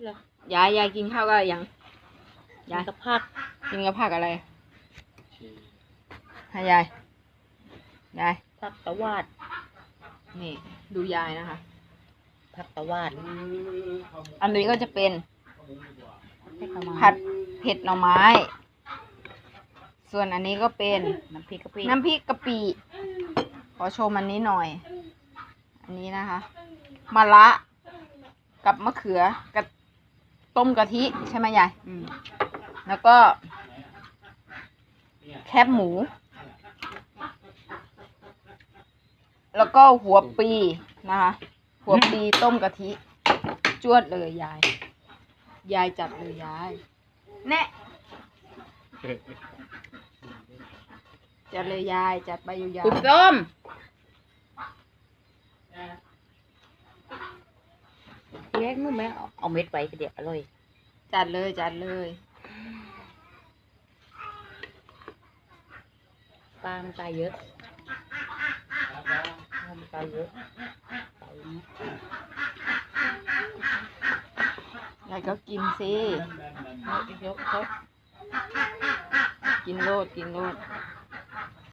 นี่เหรอยายยายกินข้าวก็ยังยายกับผักกินกับผักอะไรให้ยายยายผักตะวาดนี่ ดูยายนะคะผักตะวาดอันนี้ก็จะเป็นให้เข้ามาผัดเผ็ดหน่อไม้ ส่วนอันนี้ก็เป็นน้ำพริกกะปิน้ำพริกกะปิขอชมอันนี้หน่อย อันนี้นะคะมะระกับมะเขือกับ ต้มกะทิใช่ไหมยายอืมแล้วก็ แคบหมู แล้วก็หัวปีนะคะ หัวปีต้มกะทิ จวดเลยยาย ยายจัดเลยยายแน่จัดเลยยายจัดไปอยู่ยาคุณยส้ม แยกนู่นไหมเอาเอาเม็ดไว้ก็เดี๋ยวอร่อย จัดเลยจัดเลยปลามันตายเยอะปลามันตายเยอะตายเยอะยายก็กินสิเยอะเยอะกินโลดกินโลดเ